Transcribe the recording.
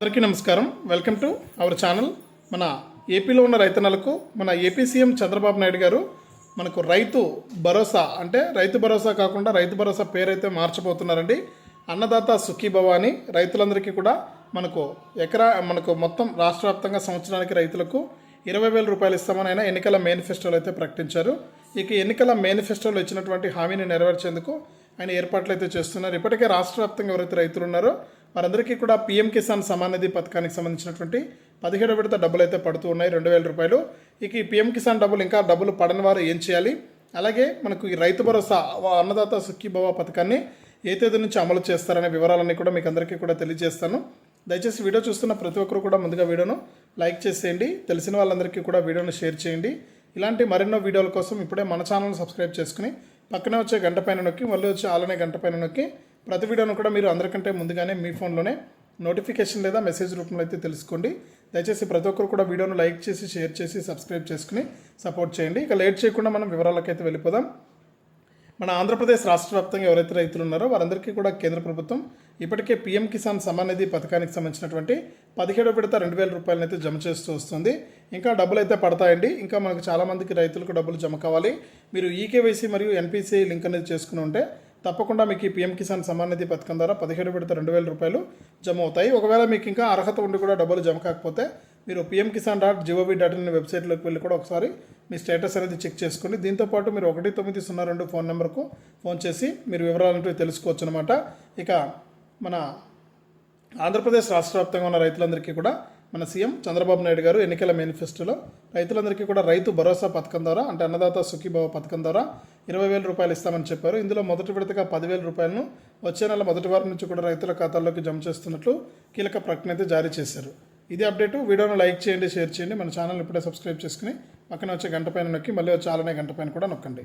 అందరికీ నమస్కారం. Welcome to our channel. మన ఏపీలో ఉన్న రైతన్నలకు మన ఏపీ సీఎం చంద్రబాబు నాయుడు గారు మనకు రైతు భరోసా అంటే రైతు భరోసా కాకుండా రైతు భరోసా పేరైతే మార్చబోతున్నారండి. అన్నదాత సుఖీభవ అని రైతులందరికీ కూడా మనకు ఎకరా మనకు మొత్తం రాష్ట్ర వ్యాప్తంగా సంవత్సరానికి రైతులకు ఇరవై వేల రూపాయలు ఇస్తామని ఆయన ఎన్నికల మేనిఫెస్టోలో అయితే ప్రకటించారు. ఇక ఎన్నికల మేనిఫెస్టోలో ఇచ్చినటువంటి హామీని నెరవేర్చేందుకు ఆయన ఏర్పాట్లు అయితే చేస్తున్నారు. ఇప్పటికే రాష్ట్ర వ్యాప్తంగా ఎవరైతే రైతులు ఉన్నారో వారందరికీ కూడా పీఎం కిసాన్ సమాన్ నిధి పథకానికి సంబంధించినటువంటి పదిహేడు విడత డబ్బులు అయితే పడుతూ ఉన్నాయి రెండు వేల రూపాయలు. ఇక ఈ పీఎం కిసాన్ డబ్బులు ఇంకా డబ్బులు పడని వారు ఏం చేయాలి? అలాగే మనకు ఈ రైతు భరోసా అన్నదాత సుఖీభవ పథకాన్ని ఏ తేదీ నుంచి అమలు చేస్తారనే వివరాలన్నీ కూడా మీకు అందరికీ కూడా తెలియజేస్తాను. దయచేసి వీడియో చూస్తున్న ప్రతి ఒక్కరు కూడా ముందుగా వీడియోను లైక్ చేసేయండి తెలిసిన వాళ్ళందరికీ కూడా వీడియోను షేర్ చేయండి. ఇలాంటి మరెన్నో వీడియోల కోసం ఇప్పుడే మన ఛానల్ని సబ్స్క్రైబ్ చేసుకుని పక్కనే వచ్చే గంట పైన నొక్కి మళ్ళీ వచ్చే ఆలనే గంట పైన నొక్కి ప్రతి వీడియోను కూడా మీరు అందరికంటే ముందుగానే మీ ఫోన్లోనే నోటిఫికేషన్ లేదా మెసేజ్ రూపంలో అయితే తెలుసుకోండి. దయచేసి ప్రతి ఒక్కరు కూడా వీడియోను లైక్ చేసి షేర్ చేసి సబ్స్క్రైబ్ చేసుకుని సపోర్ట్ చేయండి. ఇక లేట్ చేయకుండా మనం వివరాలకైతే వెళ్ళిపోదాం. మన ఆంధ్రప్రదేశ్ రాష్ట్ర వ్యాప్తంగా ఎవరైతే రైతులు ఉన్నారో వారందరికీ కూడా కేంద్ర ప్రభుత్వం ఇప్పటికే పీఎం కిసాన్ సమాన్ నిధి పథకానికి సంబంధించినటువంటి పదిహేడో విడత రెండు వేల రూపాయలను అయితే జమ చేస్తూ వస్తుంది. ఇంకా డబ్బులు అయితే పడతాయండి. ఇంకా మనకు చాలామందికి రైతులకు డబ్బులు జమ కావాలి. మీరు ఈకేవైసీ మరియు ఎన్పిసిఐ లింక్ అనేది చేసుకుని ఉంటే తప్పకుండా మీకు ఈ పీఎం కిసాన్ సమ్మాన్ నిధి పథకం ద్వారా పదిహేడు విడత రెండు వేల రూపాయలు జమ అవుతాయి. ఒకవేళ మీకు ఇంకా అర్హత ఉండి కూడా డబ్బులు జమ కాకపోతే మీరు PM Kisan dot G O V వెబ్సైట్లోకి వెళ్ళి కూడా ఒకసారి మీ స్టేటస్ అనేది చెక్ చేసుకోండి. దీంతోపాటు మీరు ఒకటి తొమ్మిది సున్నా రెండు ఫోన్ నెంబర్కు ఫోన్ చేసి మీరు వివరాలంటూ తెలుసుకోవచ్చు అనమాట ఇక మన ఆంధ్రప్రదేశ్ రాష్ట్ర వ్యాప్తంగా ఉన్న రైతులందరికీ కూడా మన సీఎం చంద్రబాబు నాయుడు గారు ఎన్నికల మేనిఫెస్టోలో రైతులందరికీ కూడా రైతు భరోసా పథకం ద్వారా అంటే అన్నదాత సుఖీభావ పథకం ద్వారా ఇరవై వేల రూపాయలు ఇస్తామని చెప్పారు. ఇందులో మొదటి విడతగా పదివేల రూపాయలను వచ్చే నెల మొదటి వారం నుంచి కూడా రైతుల ఖాతాల్లోకి జమ చేస్తున్నట్లు కీలక ప్రకటన అయితే జారీ చేశారు. ఇది అప్డేటు. వీడియోను లైక్ చేయండి షేర్ చేయండి. మన ఛానల్ ఇప్పుడే సబ్స్క్రైబ్ చేసుకుని పక్కన వచ్చే గంట పైన నొక్కి మళ్ళీ వచ్చే ఆలనే గంట పైన కూడా నొక్కండి.